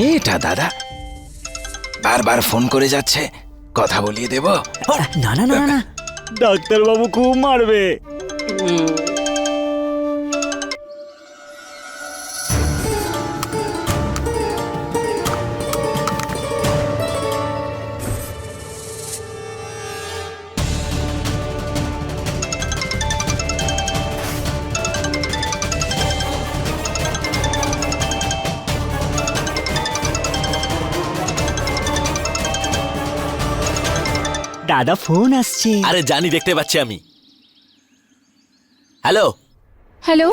কে এটা দাদা। বারবার ফোন করে যাচ্ছে কথা বলিয়ে দেব? না না না না, না। ডাক্তারবাবু খুব মারবে। দাদা ফোন আসছে। আরে জানি দেখতে পাচ্ছি আমি। হ্যালো? হ্যালো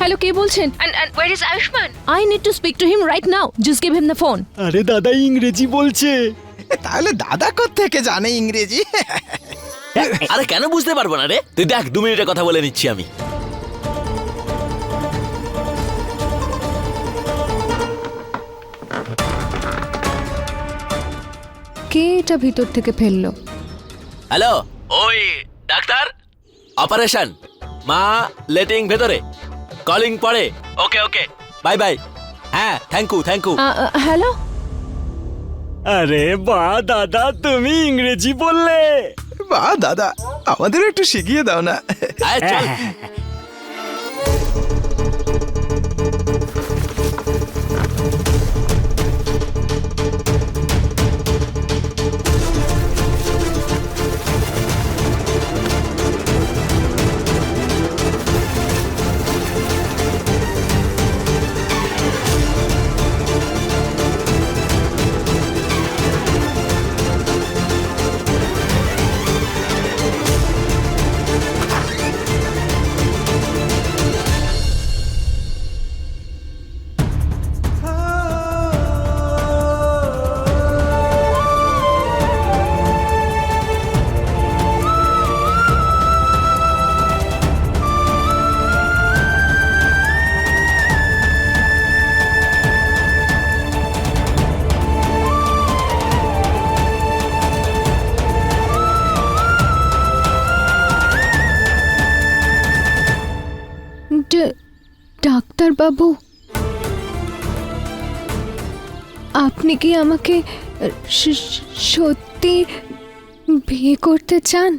হ্যালো কে বলছেন? And and where is Ayushman I need to speak to him right now just give him the phone আরে দাদা ইংরেজি বলছে। তাহলে দাদা থেকে জানে ইংরেজি? আরে কেন বুঝতে পারব না রে? তুই দেখ দু মিনিটে কথা বলে নিচ্ছি আমি। কে এটা ভিতর থেকে ফেলল। হ্যালো? ওই ডাক্তার? অপারেশন। মা লেটিং ভেতরে। কলিং পড়ে ওকে ওকে। Bye bye. হ্যাঁ thank you thank you hello? আরে বা দাদা তুমি ইংরেজি বললে। বা দাদা আমাদের একটু শিখিয়ে দাও না। চল। ডাক্তার বাবু আপনি কি আমাকে সত্যি বিয়ে করতে চান?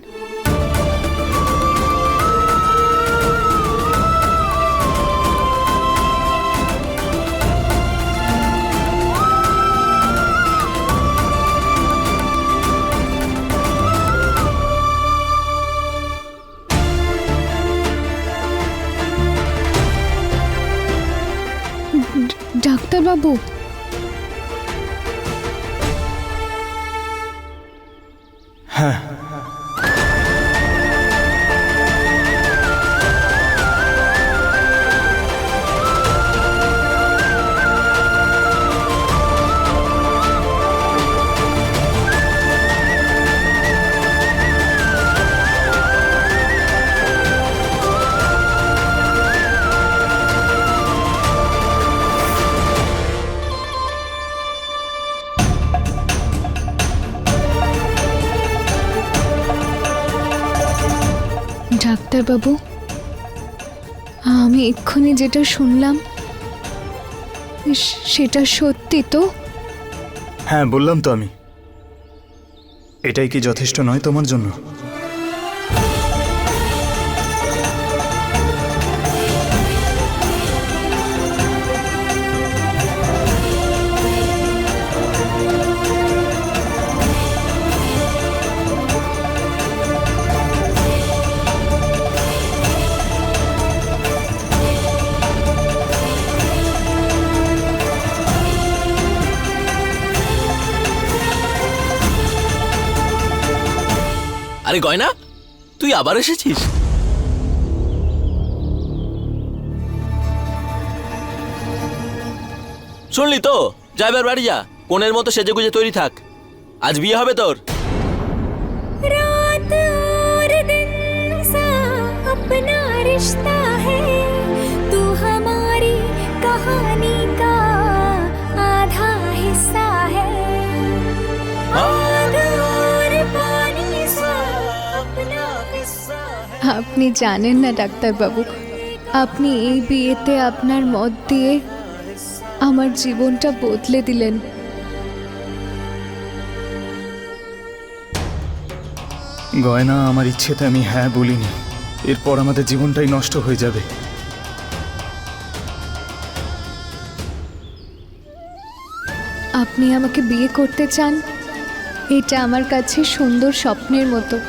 ডাক্তার বাবু ডাক্তারবাবু। আমি এক্ষুনি যেটা শুনলাম সেটা সত্যি তো? হ্যাঁ বললাম তো আমি। এটাই কি যথেষ্ট নয় তোমার জন্য? আরে গয়না তুই আবার এসেছিস শুনলি তো যাইবার বাড়ি যা কোনের মতো সেজে গুজে তৈরি থাক আজ বিয়ে হবে তোর रात और दिन सा अपना रिश्ता আপনি জানেন না ডাক্তারবাবু। আপনি এই বিয়েতে আপনার মত দিয়ে আমার জীবনটা বদলে দিলেন। গয়না আমার ইচ্ছেতে আমি হ্যাঁ বলিনি। এরপর আমাদের জীবনটাই নষ্ট হয়ে যাবে। আপনি আমাকে বিয়ে করতে চান? এটা আমার কাছে সুন্দর স্বপ্নের মতো।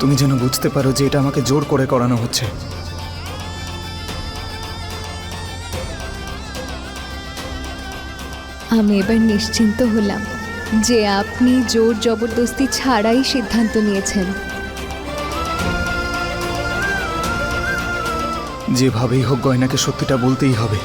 তুমি যেন বুঝতে পারো যে এটা আমাকে জোর করে করানো হচ্ছে। আমি এবার নিশ্চিন্ত হলাম যে আপনি জোর জবরদস্তি ছাড়াই সিদ্ধান্ত নিয়েছেন। যেভাবেই হোক গয়নাকে সত্যিটা বলতেই হবে।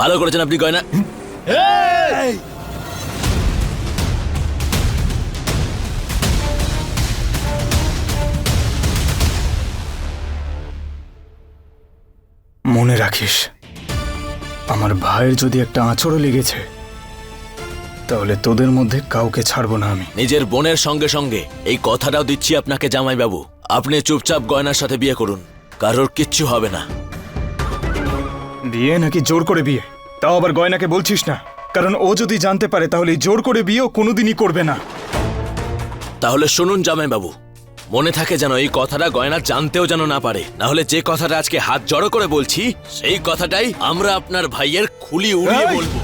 ভালো করেছেন আপনি গয়না। মনে রাখিস আমার ভাইয়ের যদি একটা আঁচড়ও লেগেছে তাহলে তোদের মধ্যে কাউকে ছাড়বো না আমি। নিজের বোনের সঙ্গে সঙ্গে এই কথাটাও দিচ্ছি আপনাকে জামাইবাবু। আপনি চুপচাপ গয়নার সাথে বিয়ে করুন কারোর কিচ্ছু হবে না। বিয়ে নাকি জোর করে বিয়ে? তাও আবার গয়নাকে বলছিস না। কারণ ও যদি জানতে পারে তাহলে জোর করে বিয়েও কোনোদিনই করবে না। তাহলে শুনুন জামাইবাবু মনে থাকে যেন এই কথাটা গয়না জানতেও যেন না পারে। না হলে যে কথাটা আজকে হাত জড়ো করে বলছি সেই কথাটাই আমরা আপনার ভাইয়ের খুলি উড়িয়ে বলব।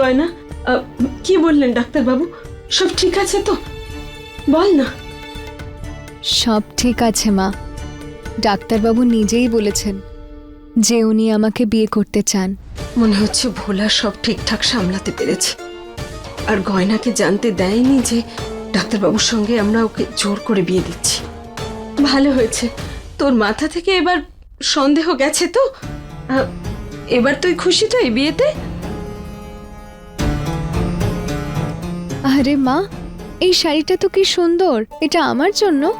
গয়না কি বললেন ডাক্তারবাবু? সব ঠিক আছে তো? বল না। সব ঠিক আছে মা। ডাক্তারবাবু নিজেই বলেছেন যে উনি আমাকে বিয়ে করতে চান। মনে হচ্ছে ভোলা সব ঠিকঠাক সামলাতে পেরেছে। আর গয়নাকে জানতে দেয়নি যে ডাক্তারবাবুর সঙ্গে আমরা ওকে জোর করে বিয়ে দিচ্ছি। ভালো হয়েছে। তোর মাথা থেকে এবার সন্দেহ গেছে তো? এবার তুই খুশি তো এই বিয়েতে? আরে মা এই শাড়িটা তো কি সুন্দর এটা আমার জন্য?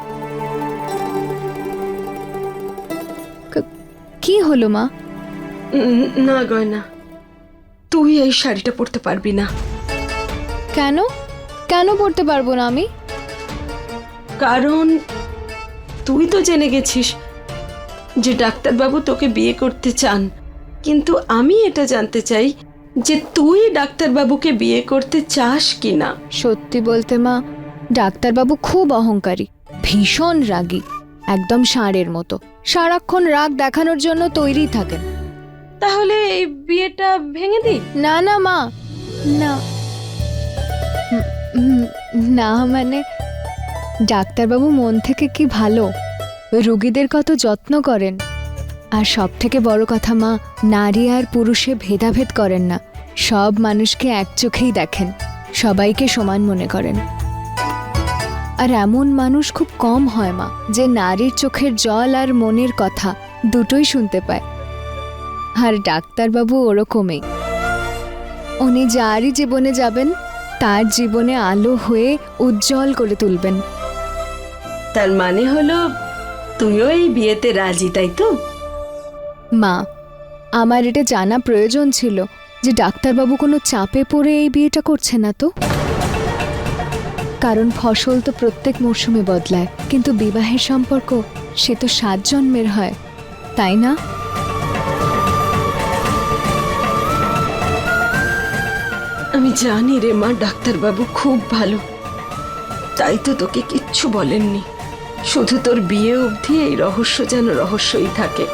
ক- হলো মা? না গয়না তুই এই শাড়িটা পরতে পারবি না। কেন? কেন পড়তে পারব না আমি? কারণ তুই তো জেনে গেছিস যে ডাক্তারবাবু তোকে বিয়ে করতে চান কিন্তু আমি এটা জানতে চাই যে তুই ডাক্তারবাবুকে বিয়ে করতে চাস কি না সত্যি বলতে মা ডাক্তারবাবু খুব অহংকারী ভীষণ রাগী একদম ষাঁড়ের মতো। সারাক্ষণ রাগ দেখানোর জন্য তৈরি থাকেন। তাহলে এই বিয়েটা ভেঙে দি না না মা। না। না মানে ডাক্তারবাবু মন থেকে কি ভালো? রুগীদের কত যত্ন করেন? আর সব থেকে বড় কথা মা, নারী আর পুরুষে ভেদাভেদ করেন না। সব মানুষকে এক চোখেই দেখেন, সবাইকে সমান মনে করেন। আর এমন মানুষ খুব কম হয় মা, যে নারীর চোখের জল আর মনের কথা দুটোই শুনতে পায়। আর ডাক্তারবাবু ওরকমই। উনি যারই জীবনে যাবেন, তার জীবনে আলো হয়ে উজ্জ্বল করে তুলবেন। তার মানে হলো, তুইও এই বিয়েতে রাজি, তাই তো? মা, আমার এটা জানা প্রয়োজন ছিল যে ডাক্তারবাবু কোনো চাপে পড়ে এই বিয়েটা করছে না তো। কারণ ফসল তো প্রত্যেক মরশুমে বদলায়, কিন্তু বিবাহের সম্পর্ক, সে তো সাত জন্মের হয়, তাই না? আমি জানি রে মা, ডাক্তারবাবু খুব ভালো। তাই তো তোকে কিচ্ছু বলেননি। শুধু তোর বিয়ে অবধি এই রহস্য যেন রহস্যই থাকে।